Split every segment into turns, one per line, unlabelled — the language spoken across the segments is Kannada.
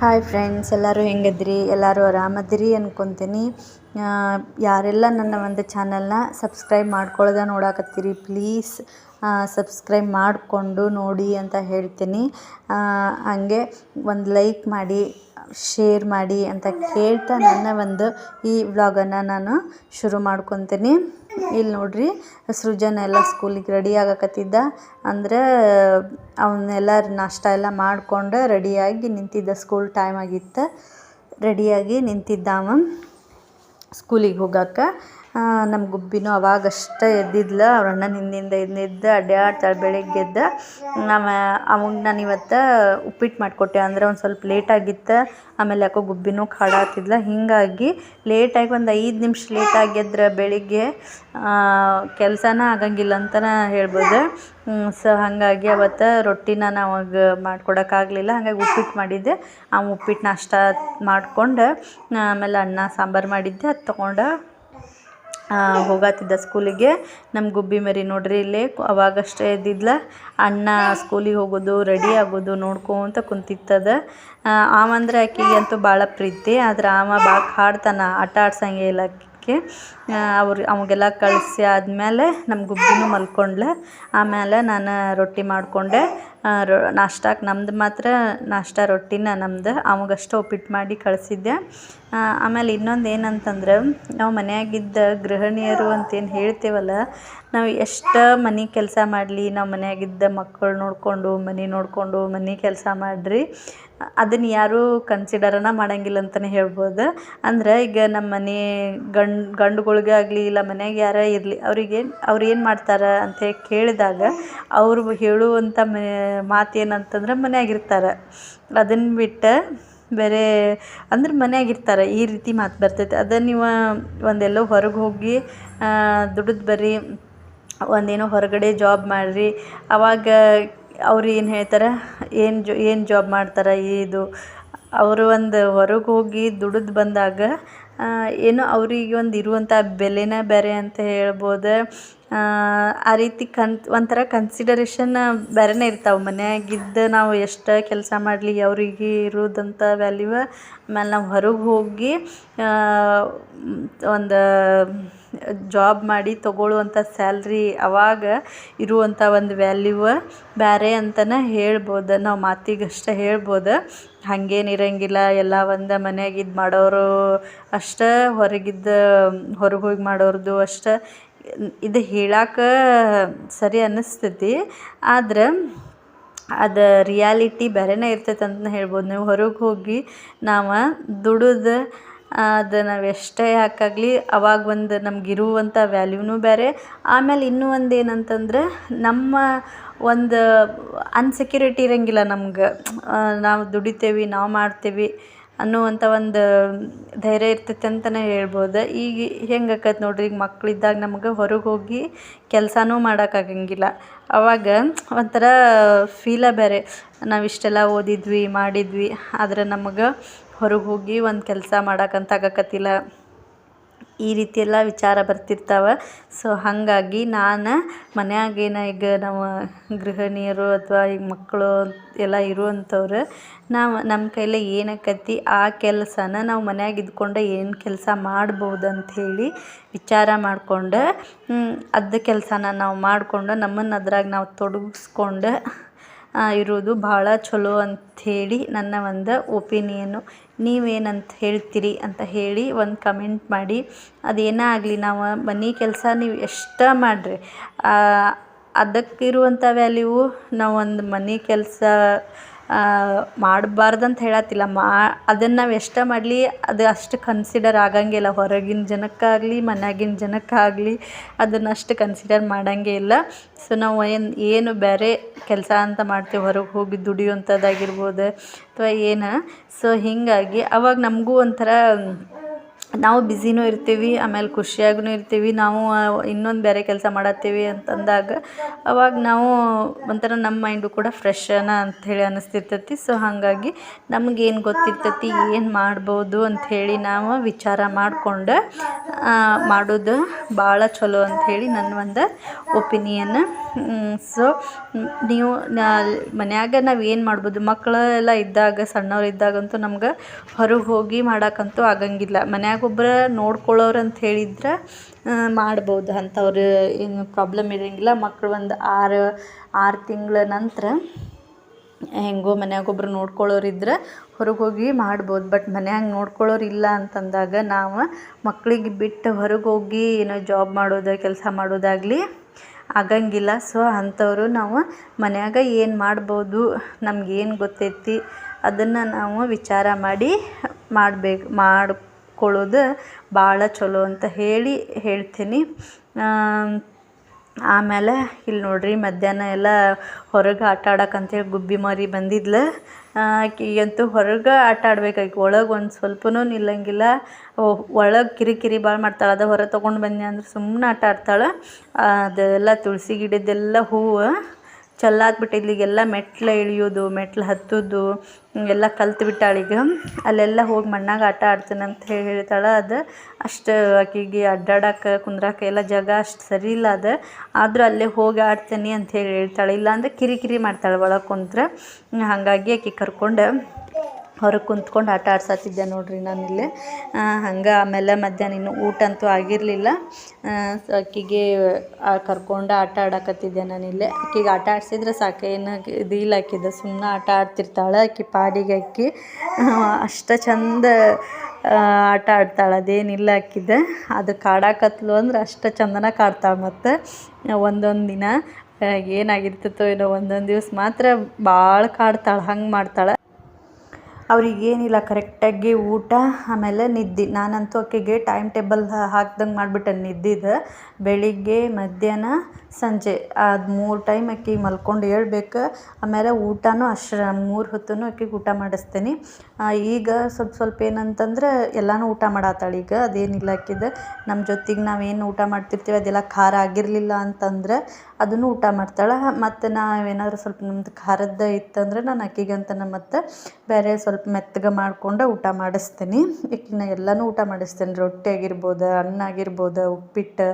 ಹಾಯ್ ಫ್ರೆಂಡ್ಸ್ ಎಲ್ಲರೂ ಹೆಂಗದ್ರಿ? ಎಲ್ಲರೂ ಆರಾಮದಿರಿ ಅಂದ್ಕೊತೀನಿ ಯಾರೆಲ್ಲ ನನ್ನ ಒಂದು ಚಾನಲ್ನ ಸಬ್ಸ್ಕ್ರೈಬ್ ಮಾಡ್ಕೊಳ್ಳೋದ ನೋಡಕತ್ತೀರಿ ಪ್ಲೀಸ್ ಸಬ್ಸ್ಕ್ರೈಬ್ ಮಾಡಿಕೊಂಡು ನೋಡಿ ಅಂತ ಹೇಳ್ತೀನಿ. ಹಾಗೆ ಒಂದು ಲೈಕ್ ಮಾಡಿ ಶೇರ್ ಮಾಡಿ ಅಂತ ಕೇಳ್ತಾ ನನ್ನ ಒಂದು ಈ ವ್ಲಾಗನ್ನು ನಾನು ಶುರು ಮಾಡ್ಕೊತೀನಿ. ಇಲ್ಲಿ ನೋಡ್ರಿ, ಸೃಜನ್ ಎಲ್ಲ ಸ್ಕೂಲಿಗೆ ರೆಡಿ ಆಗಕತ್ತಿದ್ದ. ಅಂದ್ರೆ ಅವನ್ನೆಲ್ಲ ನಾಷ್ಟ ಎಲ್ಲ ಮಾಡಿಕೊಂಡು ರೆಡಿಯಾಗಿ ನಿಂತಿದ್ದ. ಸ್ಕೂಲ್ ಟೈಮ್ ಆಗಿತ್ತು. ರೆಡಿಯಾಗಿ ನಿಂತಿದ್ದ ಅವ ಸ್ಕೂಲಿಗೆ ಹೋಗಕ್ಕೆ ನಮ್ಮ ಗುಬ್ಬಿನೂ ಅವಾಗಷ್ಟೇ ಎದ್ದಿದ್ಲು. ಅವ್ರ ಅಣ್ಣನ ಹಿಂದಿಂದ ಎದ್ದು ಅಡ್ಡಾಡ್ತಾಳೆ ಬೆಳಗ್ಗೆ ಎದ್ದು. ನಮ್ಮ ಅವಂಗೆ ನಾನು ಇವತ್ತು ಉಪ್ಪಿಟ್ಟು ಮಾಡಿಕೊಟ್ಟೆ. ಅಂದರೆ ಒಂದು ಸ್ವಲ್ಪ ಲೇಟಾಗಿತ್ತು ಆಮೇಲೆ ಯಾಕೋ ಗುಬ್ಬಿನೂ ಕಾಡಾತಿದ್ಲ ಹೀಗಾಗಿ ಲೇಟಾಗಿ ಒಂದು ಐದು ನಿಮಿಷ ಲೇಟಾಗಿ ಎದ್ರೆ ಬೆಳಿಗ್ಗೆ ಕೆಲಸನ ಆಗಂಗಿಲ್ಲ ಅಂತ ಹೇಳ್ಬೋದು. ಸೊ ಹಾಗಾಗಿ ಅವತ್ತು ರೊಟ್ಟಿನ ಅವಾಗ ಮಾಡ್ಕೊಡೋಕ್ಕಾಗಲಿಲ್ಲ ಹಾಗಾಗಿ ಉಪ್ಪಿಟ್ಟು ಮಾಡಿದ್ದೆ. ಆ ಉಪ್ಪಿಟ್ಟು ನಾಷ್ಟ ಮಾಡಿಕೊಂಡು, ಆಮೇಲೆ ಅನ್ನ ಸಾಂಬಾರು ಮಾಡಿದ್ದೆ. ಅದು ತೊಗೊಂಡು ಹೋಗತ್ತಿದ್ದ ಸ್ಕೂಲಿಗೆ. ನಮ್ಮ ಗುಬ್ಬಿ ಮರಿ ನೋಡ್ರಿ ಇಲ್ಲೇ ಅವಾಗಷ್ಟೇ ಇದ್ದಿದ್ಲ ಅಣ್ಣ ಸ್ಕೂಲಿಗೆ ಹೋಗೋದು, ರೆಡಿ ಆಗೋದು ನೋಡ್ಕೊತ ಕುಂತಿತ್ತದ. ಅವ ಅಂದ್ರೆ ಆಕಿಗೆ ಅಂತೂ ಭಾಳ ಪ್ರೀತಿ. ಆದ್ರೆ ಆಮ ಭಾಳ ಕಾಡ್ತಾನೆ ಆಟ ಆಡ್ಸಂಗೆ ಇಲ್ಲ ಆಕಿಗೆ ಅವ್ರು ಅವಾಗೆಲ್ಲ ಕಳಿಸಿ ಆದಮೇಲೆ ನಮ್ಮ ಗುಬ್ಬಿನೂ ಮಲ್ಕೊಂಡ್ಲೆ. ಆಮೇಲೆ ನಾನು ರೊಟ್ಟಿ ಮಾಡಿಕೊಂಡೆ. ನಾಷ್ಟಕ್ಕೆ ನಮ್ದು ಮಾತ್ರ ನಾಷ್ಟ ರೊಟ್ಟಿನ ನಮ್ದು. ಅವಾಗಷ್ಟು ಉಪ್ಪಿಟ್ಟು ಮಾಡಿ ಕಳಿಸಿದ್ದೆ. ಆಮೇಲೆ ಇನ್ನೊಂದು ಏನಂತಂದ್ರೆ, ನಾವು ಮನೆಯಾಗಿದ್ದ ಗೃಹಿಣಿಯರು ಅಂತೇನು ಹೇಳ್ತೇವಲ್ಲ, ನಾವು ಎಷ್ಟು ಮನೆ ಕೆಲಸ ಮಾಡಲಿ, ನಾವು ಮನೆಯಾಗಿದ್ದ ಮಕ್ಕಳು ನೋಡಿಕೊಂಡು, ಮನೆ ನೋಡಿಕೊಂಡು ಮನೆ ಕೆಲಸ ಮಾಡಿರಿ. ಅದನ್ನು ಯಾರೂ ಕನ್ಸಿಡರನ ಮಾಡಂಗಿಲ್ಲ ಅಂತಲೇ ಹೇಳ್ಬೋದು. ಅಂದ್ರೆ ಈಗ ನಮ್ಮ ಮನೆ ಗಂಡು, ಗಂಡುಗಳ್ಗೆ ಆಗಲಿ, ಇಲ್ಲ ಮನ್ಯಾಗ ಯಾರೇ ಇರಲಿ, ಅವ್ರಿಗೆ ಅವ್ರು ಏನು ಮಾಡ್ತಾರೆ ಅಂತ ಕೇಳಿದಾಗ ಅವರು ಹೇಳುವಂಥ ಮಾತು ಏನಂತಂದ್ರೆ ಮನ್ಯಾಗ ಇರ್ತಾರೆ ಅದನ್ನ ಬಿಟ್ಟು ಬೇರೆ ಅಂದ್ರೆ ಮನ್ಯಾಗ ಇರ್ತಾರೆ ಈ ರೀತಿ ಮಾತು ಬರ್ತೈತೆ. ಅದೇ ನೀವು ಒಂದೆಲ್ಲೋ ಹೊರಗೆ ಹೋಗಿ ದುಡಿದು ಬರ್ರಿ, ಒಂದೇನೋ ಹೊರಗಡೆ ಜಾಬ್ ಮಾಡಿರಿ, ಅವಾಗ ಅವ್ರು ಏನು ಹೇಳ್ತಾರೆ? ಏನು ಜೊ, ಏನು ಜಾಬ್ ಮಾಡ್ತಾರೆ ಇದು? ಅವರು ಒಂದು ಹೊರಗೆ ಹೋಗಿ ದುಡಿದು ಬಂದಾಗ ಏನೋ ಅವ್ರಿಗೆ ಒಂದು ಇರುವಂಥ ಬೆಲೆನೇ ಬೇರೆ ಅಂತ ಹೇಳ್ಬೋದು? ಆ ರೀತಿ ಕನ್, ಒಂಥರ ಕನ್ಸಿಡರೇಷನ್ ಬೇರೆನೇ ಇರ್ತಾವೆ. ಮನ್ಯಾಗಿದ್ದು ನಾವು ಎಷ್ಟು ಕೆಲಸ ಮಾಡಲಿ, ಅವ್ರಿಗೆ ಇರೋದಂಥ ವ್ಯಾಲ್ಯೂವ ಆಮೇಲೆ ನಾವು ಹೊರಗೆ ಹೋಗಿ ಒಂದು ಜಾಬ್ ಮಾಡಿ ತೊಗೊಳ್ಳುವಂಥ ಸ್ಯಾಲ್ರಿ ಅವಾಗ ಇರುವಂಥ ಒಂದು ವ್ಯಾಲ್ಯೂವ ಬೇರೆ ಅಂತಲೇ ಹೇಳ್ಬೋದು. ನಾವು ಮಾತಿಗಷ್ಟೇ ಹೇಳ್ಬೋದು. ಹಾಗೇನು ಇರೋಂಗಿಲ್ಲ, ಎಲ್ಲ ಒಂದು ಮನ್ಯಾಗ ಮಾಡೋರು ಅಷ್ಟೇ, ಹೊರಗಿದ್ದು, ಹೊರಗೆ ಹೋಗಿ ಮಾಡೋರ್ದು ಅಷ್ಟೇ ಇದು ಹೇಳಕ್ಕೆ ಸರಿ ಅನ್ನಿಸ್ತೈತಿ, ಆದ್ರೆ ಅದು ರಿಯಾಲಿಟಿ ಬೇರೆನೇ ಇರ್ತೈತೆ ಅಂತ ಹೇಳ್ಬೋದು. ನೀವು ಹೊರಗೆ ಹೋಗಿ ನಾವು ದುಡಿದು, ಅದು ನಾವು ಎಷ್ಟೇ ಹಾಕಾಗಲಿ ಅವಾಗ ಒಂದು ನಮ್ಗೆ ಇರುವಂಥ ವ್ಯಾಲ್ಯೂನೂ ಬೇರೆ. ಆಮೇಲೆ ಇನ್ನೂ ಒಂದು ಏನಂತಂದ್ರೆ ನಮ್ಮ ಒಂದು ಅನ್ಸೆಕ್ಯೂರಿಟಿ ಇರಂಗಿಲ್ಲ ನಮ್ಗೆ. ನಾವು ದುಡಿತೇವೆ, ನಾವು ಮಾಡ್ತೇವೆ ಅನ್ನುವಂಥ ಒಂದು ಧೈರ್ಯ ಇರ್ತೈತೆ ಅಂತಲೇ ಹೇಳ್ಬೋದು. ಈಗ ಹೆಂಗೆ ಆಕೈತೆ ನೋಡಿರಿ, ಈಗ ಮಕ್ಳಿದ್ದಾಗ ನಮ್ಗೆ ಹೊರಗೆ ಹೋಗಿ ಕೆಲಸನೂ ಮಾಡೋಕ್ಕಾಗಂಗಿಲ್ಲ ಅವಾಗ ಒಂಥರ ಫೀಲ ಬೇರೆ. ನಾವು ಇಷ್ಟೆಲ್ಲ ಓದಿದ್ವಿ, ಮಾಡಿದ್ವಿ, ಆದ್ರೆ ನಮ್ಗೆ ಹೊರಗೆ ಹೋಗಿ ಒಂದು ಕೆಲಸ ಮಾಡೋಕ್ಕಂತ ಆಗಕತ್ತಿಲ್ಲ. ಈ ರೀತಿ ಎಲ್ಲ ವಿಚಾರ ಬರ್ತಿರ್ತಾವೆ. ಸೊ ಹಾಗಾಗಿ ನಾನು ಮನ್ಯಾಗೇನು ಈಗ ನಾವು ಗೃಹಿಣಿಯರು ಅಥವಾ ಈಗ ಮಕ್ಕಳು ಎಲ್ಲ ಇರುವಂಥವ್ರು, ನಾವು ನಮ್ಮ ಕೈಲಿ ಏನಾಕೈತಿ ಆ ಕೆಲಸನ ನಾವು ಮನ್ಯಾಗ ಇದ್ಕೊಂಡು ಏನು ಕೆಲಸ ಮಾಡ್ಬೋದು ಅಂಥೇಳಿ ವಿಚಾರ ಮಾಡ್ಕೊಂಡು ಅದ ಕೆಲಸನ ನಾವು ಮಾಡಿಕೊಂಡು ನಮ್ಮನ್ನು ಅದ್ರಾಗ ನಾವು ತೊಡಗಿಸ್ಕೊಂಡು ಇರೋದು ಭಾಳ ಚಲೋ ಅಂಥೇಳಿ ನನ್ನ ಒಂದು ಒಪಿನಿಯನ್ನು ನೀವೇನಂತ ಹೇಳ್ತೀರಿ ಅಂತ ಹೇಳಿ ಒಂದು ಕಮೆಂಟ್ ಮಾಡಿ. ಅದೇನೇ ಆಗಲಿ, ನಾವು ಮನೆ ಕೆಲಸ ನೀವು ಎಷ್ಟೇ ಮಾಡಿರಿ ಅದಕ್ಕಿರುವಂಥ ವ್ಯಾಲ್ಯೂ ನಾವು ಒಂದು ಮನೆ ಕೆಲಸ ಮಾಡಬಾರ್ದಂತ ಹೇಳತ್ತಿಲ್ಲ. ಮಾ, ಅದನ್ನು ನಾವು ಎಷ್ಟೇ ಮಾಡಲಿ, ಅದು ಅಷ್ಟು ಕನ್ಸಿಡರ್ ಆಗಂಗಿಲ್ಲ ಹೊರಗಿನ ಜನಕ್ಕಾಗಲಿ, ಮನ್ಯಾಗಿನ ಜನಕ್ಕಾಗಲಿ ಅದನ್ನು ಅಷ್ಟು ಕನ್ಸಿಡರ್ ಮಾಡಂಗೇ ಇಲ್ಲ. ಸೊ ನಾವು ಏನು ಏನು ಬೇರೆ ಕೆಲಸ ಅಂತ ಮಾಡ್ತೀವಿ. ಹೊರಗೆ ಹೋಗಿ ದುಡಿಯುವಂಥದ್ದಾಗಿರ್ಬೋದು ಅಥವಾ ಏನು. ಸೊ ಹೀಗಾಗಿ ಅವಾಗ ನಮಗೂ ಒಂಥರ ನಾವು ಬ್ಯುಸಿನೂ ಇರ್ತೀವಿ, ಆಮೇಲೆ ಖುಷಿಯಾಗೂ ಇರ್ತೀವಿ, ನಾವು ಇನ್ನೊಂದು ಬೇರೆ ಕೆಲಸ ಮಾಡತ್ತೀವಿ ಅಂತಂದಾಗ ಅವಾಗ ನಾವು ಒಂಥರ ನಮ್ಮ ಮೈಂಡು ಕೂಡ ಫ್ರೆಶನ ಅಂಥೇಳಿ ಅನ್ನಿಸ್ತಿರ್ತೈತಿ ಸೊ, ಹಾಗಾಗಿ ನಮಗೇನು ಗೊತ್ತಿರ್ತೈತಿ, ಏನು ಮಾಡ್ಬೋದು ಅಂಥೇಳಿ ನಾವು ವಿಚಾರ ಮಾಡಿಕೊಂಡು ಮಾಡೋದು ಭಾಳ ಚಲೋ ಅಂಥೇಳಿ ನನ್ನ ಒಂದು ಒಪಿನಿಯನ್. ಸೊ ನೀವು ಮನ್ಯಾಗ ನಾವು ಏನು ಮಾಡ್ಬೋದು? ಮಕ್ಳು ಎಲ್ಲ ಇದ್ದಾಗ, ಸಣ್ಣವ್ರು ಇದ್ದಾಗಂತೂ ನಮ್ಗೆ ಹೊರಗೆ ಹೋಗಿ ಮಾಡೋಕ್ಕಂತೂ ಆಗಂಗಿಲ್ಲ. ಮನ್ಯಾಗ ಒಬ್ರು ನೋಡ್ಕೊಳ್ಳೋರು ಅಂತ ಹೇಳಿದ್ರೆ ಮಾಡ್ಬೋದು. ಅಂಥವ್ರು ಏನು ಪ್ರಾಬ್ಲಮ್ ಇರೋಂಗಿಲ್ಲ. ಮಕ್ಳು ಒಂದು ಆರು ಆರು ತಿಂಗಳ ನಂತರ ಹೆಂಗೋ ಮನ್ಯಾಗ ಒಬ್ರು ನೋಡ್ಕೊಳ್ಳೋರು ಇದ್ರೆ ಹೊರಗೆ ಹೋಗಿ ಮಾಡ್ಬೋದು. ಬಟ್ ಮನ್ಯಾಗ ನೋಡ್ಕೊಳ್ಳೋರು ಇಲ್ಲ ಅಂತಂದಾಗ ನಾವು ಮಕ್ಕಳಿಗೆ ಬಿಟ್ಟು ಹೊರಗೆ ಹೋಗಿ ಏನೋ ಜಾಬ್ ಮಾಡೋದು, ಕೆಲಸ ಮಾಡೋದಾಗಲಿ ಆಗಂಗಿಲ್ಲ. ಸೊ ಅಂಥವ್ರು ನಾವು ಮನ್ಯಾಗ ಏನು ಮಾಡ್ಬೋದು ನಮ್ಗೇನು ಗೊತ್ತೈತಿ ಅದನ್ನು ನಾವು ವಿಚಾರ ಮಾಡಿ ಮಾಡ್ಬೇಕು, ಮಾಡ್ಕೊಳ್ಳೋದು ಭಾಳ ಚಲೋ ಅಂತ ಹೇಳಿ ಹೇಳ್ತೀನಿ. ಆಮೇಲೆ ಇಲ್ಲಿ ನೋಡ್ರಿ ಮಧ್ಯಾಹ್ನ ಎಲ್ಲ ಹೊರಗೆ ಆಟ ಅಂತೇಳಿ ಗುಬ್ಬಿ ಮರಿ ಬಂದಿದ್ಲು. ಆಕಿಗಂತೂ ಹೊರಗೆ ಆಟ ಆಡ್ಬೇಕು ಒಳಗೆ ಒಂದು ಸ್ವಲ್ಪನೂ ನಿಲ್ಲಂಗಿಲ್ಲ. ಒಳಗೆ ಕಿರಿಕಿರಿ ಭಾಳ ಮಾಡ್ತಾಳೆ. ಅದು ಹೊರಗೆ ತೊಗೊಂಡು ಬನ್ನಿ ಅಂದ್ರೆ ಸುಮ್ಮನೆ ಆಟ ಆಡ್ತಾಳೆ. ಅದೆಲ್ಲ ತುಳಸಿ ಗಿಡದ್ದೆಲ್ಲ ಹೂವು. ಚೆಲ್ಲಾಕ್ಬಿಟ್ಟಿದ್ಲು ಈಗೆಲ್ಲ ಮೆಟ್ಲು ಇಳಿಯೋದು, ಮೆಟ್ಲು ಹತ್ತೋದು, ಎಲ್ಲ ಕಲ್ತ್ಬಿಟ್ಟಾಳೆ ಈಗ. ಅಲ್ಲೆಲ್ಲ ಹೋಗಿ ಮಣ್ಣಾಗ ಆಟ ಆಡ್ತೀನಿ ಅಂತ ಹೇಳಿ ಹೇಳ್ತಾಳೆ. ಅದು ಅಷ್ಟು ಆಕೆಗೆ ಅಡ್ಡಾಡಕ್ಕೆ ಕುಂದ್ರಕ್ಕೆ ಎಲ್ಲ ಜಾಗ ಅಷ್ಟು ಸರಿ ಇಲ್ಲ ಅದು. ಆದರೂ ಅಲ್ಲೇ ಹೋಗಿ ಆಡ್ತೀನಿ ಅಂತ ಹೇಳಿ ಹೇಳ್ತಾಳೆ. ಇಲ್ಲಾಂದ್ರೆ ಕಿರಿಕಿರಿ ಮಾಡ್ತಾಳೆ ಒಳಗೆ ಕುಂತ್ರೆ. ಹಾಗಾಗಿ ಆಕೆ ಕರ್ಕೊಂಡು ಹೊರಗೆ ಕುಂತ್ಕೊಂಡು ಆಟ ಆಡ್ಸತ್ತಿದ್ದೆ ನೋಡ್ರಿ ನಾನು ಇಲ್ಲಿ. ಹಂಗೆ ಆಮೇಲೆ ಮಧ್ಯಾಹ್ನ ಇನ್ನೂ ಊಟ ಅಂತೂ ಆಗಿರಲಿಲ್ಲ ಆಕಿಗೆ ಕರ್ಕೊಂಡು ಆಟ ಆಡಕತ್ತಿದ್ದೆ ನಾನು ಇಲ್ಲಿ. ಆಕಿಗೆ ಆಟ ಆಡ್ಸಿದ್ರೆ ಸಾಕು, ಏನು ಇದಿಲ್ಲ ಆಕಿದು ಸುಮ್ಮನೆ ಆಟ ಆಡ್ತಿರ್ತಾಳೆ ಆಕಿ ಪಾಡಿಗೆ ಆಕಿ ಅಷ್ಟು ಚಂದ ಆಟ ಆಡ್ತಾಳೆ ಅದೇನಿಲ್ಲ ಆಕಿದ್ದೆ ಅದು ಕಾಡಾಕತ್ಲು ಅಂದ್ರೆ ಅಷ್ಟು ಚಂದನ ಕಾಡ್ತಾಳೆ ಮತ್ತು. ಒಂದೊಂದು ದಿನ, ಏನಾಗಿರ್ತೈತೋ ಏನೋ ಒಂದೊಂದು ದಿವ್ಸ ಮಾತ್ರ ಭಾಳ ಕಾಡ್ತಾಳೆ, ಹಂಗೆ ಮಾಡ್ತಾಳೆ. ಅವ್ರಿಗೇನಿಲ್ಲ ಕರೆಕ್ಟಾಗಿ ಊಟ, ಆಮೇಲೆ ನಿದ್ದೆ. ನಾನಂತೂ ಆಕೆಗೆ ಟೈಮ್ ಟೇಬಲ್ ಹಾಕ್ದಂಗೆ ಮಾಡಿಬಿಟ್ಟೆ, ನಿದ್ದೆದು. ಬೆಳಿಗ್ಗೆ, ಮಧ್ಯಾಹ್ನ, ಸಂಜೆ. ಅದು ಮೂರು ಟೈಮ್ ಆಕಿಗೆ ಮಲ್ಕೊಂಡು ಏಳ್ಬೇಕು ಆಮೇಲೆ ಊಟನೂ ಅಷ್ಟು ಮೂರು ಹೊತ್ತೂ ಆಕಿಗೆ ಊಟ ಮಾಡಿಸ್ತೀನಿ. ಈಗ ಸ್ವಲ್ಪ ಸ್ವಲ್ಪ ಏನಂತಂದ್ರೆ ಎಲ್ಲನೂ ಊಟ ಮಾಡತ್ತಾಳೆ ಈಗ, ಅದೇನಿಲ್ಲ ಆಕಿದು ನಮ್ಮ ಜೊತೆಗೆ ನಾವೇನು ಊಟ ಮಾಡ್ತಿರ್ತೀವಿ, ಅದೆಲ್ಲ ಖಾರ ಆಗಿರಲಿಲ್ಲ ಅಂತಂದ್ರೆ ಅದನ್ನು ಊಟ ಮಾಡ್ತಾಳೆ. ಮತ್ತು ನಾವೇನಾದ್ರೂ ಸ್ವಲ್ಪ ನಮ್ದು ಖಾರದ್ದು ಇತ್ತಂದ್ರೆ ನಾನು ನಮ್ಮ ಮತ್ತು ಬೇರೆ ಸ್ವಲ್ಪ ಮೆತ್ತಗೆ ಮಾಡಿಕೊಂಡು ಊಟ ಮಾಡಿಸ್ತೀನಿ. ಈಕಿನ ಎಲ್ಲನೂ ಊಟ ಮಾಡಿಸ್ತೀನಿ. ರೊಟ್ಟಿ ಆಗಿರ್ಬೋದು, ಅನ್ನ ಆಗಿರ್ಬೋದು, ಉಪ್ಪಿಟ್ಟು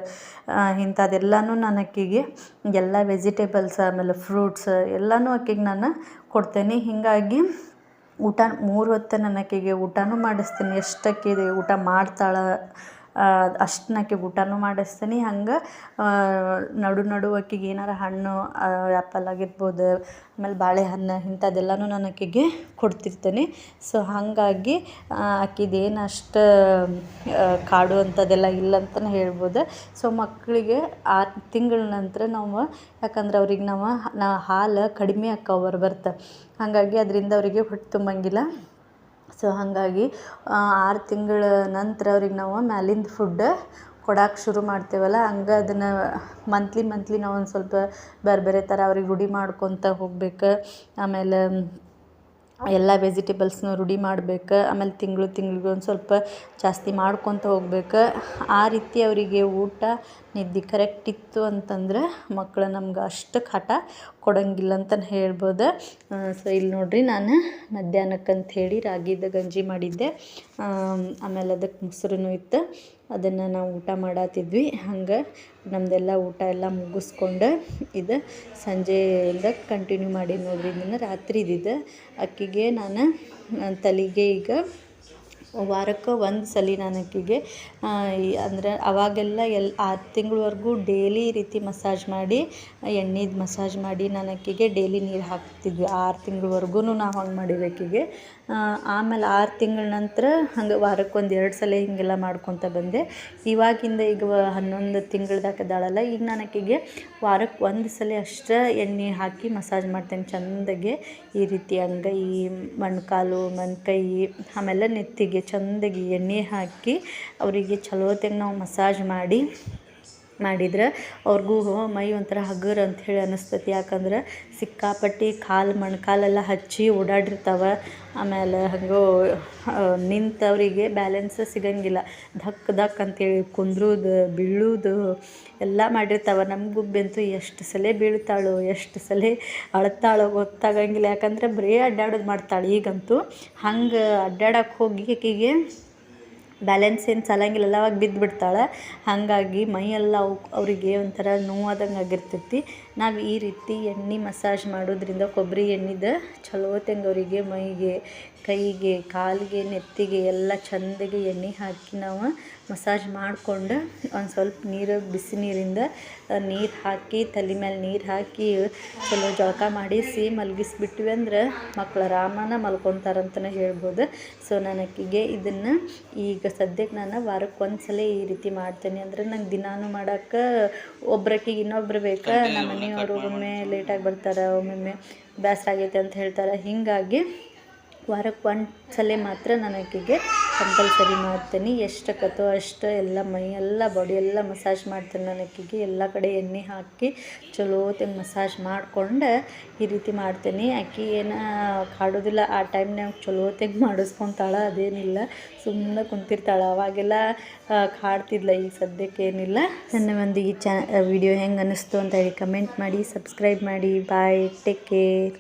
ಇಂಥದ್ದೆಲ್ಲನೂ ನಾನು ಅಕ್ಕಿಗೆ ಎಲ್ಲ ವೆಜಿಟೇಬಲ್ಸ್ ಆಮೇಲೆ ಫ್ರೂಟ್ಸ್ ಎಲ್ಲನೂ ಅಕ್ಕಿಗೆ ನಾನು ಕೊಡ್ತೇನೆ. ಹೀಗಾಗಿ ಊಟ ಮೂರು ಹೊತ್ತು ನನ್ನ ಆಕೆಗೆ ಊಟನೂ ಮಾಡಿಸ್ತೀನಿ. ಎಷ್ಟು ಆಕಿ ಊಟ ಮಾಡ್ತಾಳೆ ಅಷ್ಟನ್ನ ಆಕಿಗೆ ಊಟನೂ ಮಾಡಿಸ್ತೀನಿ. ಹಂಗೆ ನಡು ನಡು ಆಕಿಗೆ ಏನಾರ ಹಣ್ಣು ಆ್ಯಪಲ್ ಆಗಿರ್ಬೋದು, ಆಮೇಲೆ ಬಾಳೆಹಣ್ಣು ಇಂಥದ್ದೆಲ್ಲನೂ ನಾನು ಆಕೆಗೆ ಕೊಡ್ತಿರ್ತೀನಿ. ಸೊ ಹಾಗಾಗಿ ಆಕಿದೇನು ಅಷ್ಟು ಕಾಡುವಂಥದ್ದೆಲ್ಲ ಇಲ್ಲ ಅಂತಲೇ ಹೇಳ್ಬೋದು. ಸೊ ಮಕ್ಕಳಿಗೆ ಆರು ತಿಂಗಳ ನಂತರ ನಾವು, ಯಾಕಂದ್ರೆ ಅವ್ರಿಗೆ ನಾವು, ನಾ ಹಾಲು ಕಡಿಮೆ ಅಕ್ಕವ್ರು ಬರ್ತಾ ಹಾಗಾಗಿ, ಅದರಿಂದ ಅವರಿಗೆ ಹೊಟ್ಟೆ ತುಂಬಂಗಿಲ್ಲ ಸೊ ಹಾಗಾಗಿ ಆರು ತಿಂಗಳ ನಂತರ ಅವ್ರಿಗೆ ನಾವು ಮ್ಯಾಲಿಂದ ಫುಡ್ ಕೊಡಕ್ಕೆ ಶುರು ಮಾಡ್ತೇವಲ್ಲ, ಹಂಗೆ ಅದನ್ನು ಮಂತ್ಲಿ ಮಂತ್ಲಿ ನಾವು ಒಂದು ಸ್ವಲ್ಪ ಬೇರೆ ಬೇರೆ ಥರ ಅವ್ರಿಗೆ ರೂಢಿ ಮಾಡ್ಕೊತ ಹೋಗ್ಬೇಕು. ಆಮೇಲೆ, ಎಲ್ಲ ವೆಜಿಟೇಬಲ್ಸ್ನು ರೂಢಿ ಮಾಡ್ಬೇಕು. ಆಮೇಲೆ ತಿಂಗಳು, ತಿಂಗ್ಳಿಗೆ ಒಂದು ಸ್ವಲ್ಪ ಜಾಸ್ತಿ ಮಾಡ್ಕೊತ ಹೋಗ್ಬೇಕು. ಆ ರೀತಿ ಅವರಿಗೆ ಊಟ ನಿದ್ದೆ ಕರೆಕ್ಟ್ ಇತ್ತು ಅಂತಂದ್ರೆ ಮಕ್ಕಳು ನಮ್ಗೆ ಅಷ್ಟು ಕಾಟ ಕೊಡಂಗಿಲ್ಲ ಅಂತ ಹೇಳ್ಬೋದು ಸೊ ಇಲ್ಲಿ ನೋಡಿರಿ ನಾನು ಮಧ್ಯಾಹ್ನಕ್ಕೆ ಹೇಳಿ ರಾಗಿದ ಗಂಜಿ ಮಾಡಿದ್ದೆ. ಆಮೇಲೆ ಅದಕ್ಕೆ ಮೊಸರು ಇತ್ತು. ಅದನ್ನು ನಾವು ಊಟ ಮಾಡತ್ತಿದ್ವಿ ಹಂಗೆ ನಮ್ಮದೆಲ್ಲ ಊಟ ಎಲ್ಲ ಮುಗಿಸ್ಕೊಂಡು ಇದು ಸಂಜೆಯಿಂದ ಕಂಟಿನ್ಯೂ ಮಾಡಿ ನೋಡಿರಿ ಇದನ್ನು ರಾತ್ರಿ ಇದ್ದಿದ್ದು ಆಕಿಗೆ ನಾನು ತಲೆಗೆ ಈಗ ವಾರಕ್ಕೆ ಒಂದು ಸಲ ನಾನು ಆಕಿಗೆ ಅಂದ್ರೆ ಅವಾಗೆಲ್ಲ ಎಲ್ಲಿ ಆರು ತಿಂಗಳವರೆಗೂ ಡೇಲಿ ರೀತಿ ಮಸಾಜ್ ಮಾಡಿ, ಎಣ್ಣೆದು ಮಸಾಜ್ ಮಾಡಿ ನಾನು ಆಕಿಗೆ ಡೇಲಿ ನೀರು ಹಾಕ್ತಿದ್ವಿ. ಆರು ತಿಂಗಳವರೆಗೂ ನಾವು ಹಂಗೆ ಮಾಡಿದ್ದು ಆಕಿಗೆ ಆಮೇಲೆ ಆರು ತಿಂಗಳ ನಂತರ ಹಂಗೆ ವಾರಕ್ಕೆ ಒಂದು ಎರಡು ಸಲ ಹೀಗೆಲ್ಲ ಮಾಡ್ಕೊತ ಬಂದೆ. ಇವಾಗಿಂದ ಈಗ ಹನ್ನೊಂದು ಇದ್ದಾಳಲ್ಲ ಈಗ ನಾನು ಆಕಿಗೆ ವಾರಕ್ಕೆ ಒಂದು ಸಲ ಅಷ್ಟೇ ಎಣ್ಣೆ ಹಾಕಿ ಮಸಾಜ್ ಮಾಡ್ತೇನೆ ಚಂದಗೆ. ಈ ರೀತಿ ಅಂಗೈ ಮಣ್ಕಾಲು ಮಣ್ಕೈ ಆಮೇಲೆ ನೆತ್ತಿಗೆ ಚಂದಗೆ ಎಣ್ಣೆ ಹಾಕಿ ಅವರಿಗೆ ಚಲೋತ್ನಾಗ ನಾವು ಮಸಾಜ್ ಮಾಡಿ ಮಾಡಿದ್ರೆ ಅವ್ರಿಗೂ ಮೈ ಒಂಥರ ಹಗುರ ಅಂಥೇಳಿ ಅನ್ನಿಸ್ತೈತಿ. ಯಾಕಂದ್ರೆ ಸಿಕ್ಕಾಪಟ್ಟೆ ಕಾಲು, ಮೊಣ್ಕಾಲೆಲ್ಲ ಹಚ್ಚಿ ಓಡಾಡಿರ್ತಾವೆ. ಆಮೇಲೆ ಹಾಗೂ ನಿಂತವರಿಗೆ ಬ್ಯಾಲೆನ್ಸ್ ಸಿಗಂಗಿಲ್ಲ. ಧಕ್ ಧಕ್ ಅಂತೇಳಿ ಕುಂದ್ರೂದು, ಬೀಳೋದು ಎಲ್ಲ ಮಾಡಿರ್ತಾವೆ. ನಮಗೂ ಬೆಂತು ಎಷ್ಟು ಸಲ ಬೀಳ್ತಾಳು, ಎಷ್ಟು ಸಲ ಅಳ್ತಾಳೋ ಗೊತ್ತಾಗಂಗಿಲ್ಲ. ಯಾಕಂದ್ರೆ ಬರೀ ಅಡ್ಡಾಡೋದು ಮಾಡ್ತಾಳೆ ಈಗಂತೂ. ಹಂಗೆ ಅಡ್ಡಾಡಕ್ಕೆ ಹೋಗಿ ಆಕೆಗೆ ಬ್ಯಾಲೆನ್ಸ್ ಏನು ಸಲಂಗಿಲ್ಲಲ್ಲ ಅವಾಗ ಬಿದ್ದು ಬಿಡ್ತಾಳೆ. ಹಾಗಾಗಿ ಮೈಯೆಲ್ಲ ಅವು, ಅವರಿಗೆ ಒಂಥರ ನೋವಾದಂಗೆ ಆಗಿರ್ತೈತಿ. ನಾವು ಈ ರೀತಿ ಎಣ್ಣೆ ಮಸಾಜ್ ಮಾಡೋದ್ರಿಂದ ಕೊಬ್ಬರಿ ಎಣ್ಣೆದು ಚಲೋತ್ತಂಗೆ ಅವರಿಗೆ ಮೈಗೆ, ಕೈಗೆ, ಕಾಲಿಗೆ, ನೆತ್ತಿಗೆ ಎಲ್ಲ ಚಂದಗೆ ಎಣ್ಣೆ ಹಾಕಿ ನಾವು ಮಸಾಜ್ ಮಾಡಿಕೊಂಡು ಒಂದು ಸ್ವಲ್ಪ ನೀರು ಬಿಸಿ ನೀರಿಂದ ನೀರು ಹಾಕಿ ತಲೆ ಮೇಲೆ ನೀರು ಹಾಕಿ ಚಲೋ ಜಳಕ ಮಾಡಿಸಿ ಮಲಗಿಸ್ಬಿಟ್ವಿ ಅಂದ್ರೆ ಮಕ್ಳು ಆರಾಮನ ಮಲ್ಕೊತಾರಂತಲೇ ಹೇಳ್ಬೋದು. ಸೊ ನನ್ನ ಆಕೆಗೆ ಇದನ್ನು ಈಗ ಸದ್ಯಕ್ಕೆ ನಾನು ವಾರಕ್ಕೆ ಒಂದು ಸಲ ಈ ರೀತಿ ಮಾಡ್ತೇನೆ ಅಂದ್ರೆ ನಂಗೆ ದಿನಾನು ಮಾಡೋಕ್ಕೆ ಒಬ್ರಕ್ಕಿಗೆ ಇನ್ನೊಬ್ರು ಬೇಕಾ? ನಮ್ಮ ಮನೆಯವರು ಒಮ್ಮೆ ಲೇಟಾಗಿ ಬರ್ತಾರೆ ಒಮ್ಮೊಮ್ಮೆ ಬ್ಯಾಸ್ರಾಗೈತೆ ಆಗೈತೆ ಅಂತ ಹೇಳ್ತಾರೆ. ಹೀಗಾಗಿ ವಾರಕ್ಕೆ ಒಂದು ಸಲ ಮಾತ್ರ ನಾನು ಆಕೆಗೆ ಕಂಪಲ್ಸರಿ ಮಾಡ್ತೀನಿ ಎಷ್ಟಾಗತ್ತೋ ಅಷ್ಟು ಎಲ್ಲ ಮೈ, ಎಲ್ಲ ಬಾಡಿ ಎಲ್ಲ ಮಸಾಜ್ ಮಾಡ್ತೀನಿ ನಾನು ಆಕೆಗೆ ಎಲ್ಲ ಕಡೆ ಎಣ್ಣೆ ಹಾಕಿ ಚಲೋತ್ತಂಗೆ ಮಸಾಜ್ ಮಾಡಿಕೊಂಡು. ಈ ರೀತಿ ಮಾಡ್ತೀನಿ. ಆಕೆ ಏನು ಕಾಡೋದಿಲ್ಲ. ಆ ಟೈಮ್ನಾಗ ಚಲೋತ್ತಂಗೆ ಮಾಡಿಸ್ಕೊತಾಳೆ. ಅದೇನಿಲ್ಲ. ಸುಮ್ಮನೆ ಕುಂತಿರ್ತಾಳೆ. ಅವಾಗೆಲ್ಲ ಕಾಡ್ತಿದ್ಲ. ಈಗ ಸದ್ಯಕ್ಕೆ ಏನಿಲ್ಲ. ನನ್ನ ಒಂದು ಈ ಚಾ ವಿಡಿಯೋ ಹೆಂಗೆ ಅನ್ನಿಸ್ತು ಅಂತ ಹೇಳಿ ಕಮೆಂಟ್ ಮಾಡಿ ಸಬ್ಸ್ಕ್ರೈಬ್ ಮಾಡಿ. Bye take care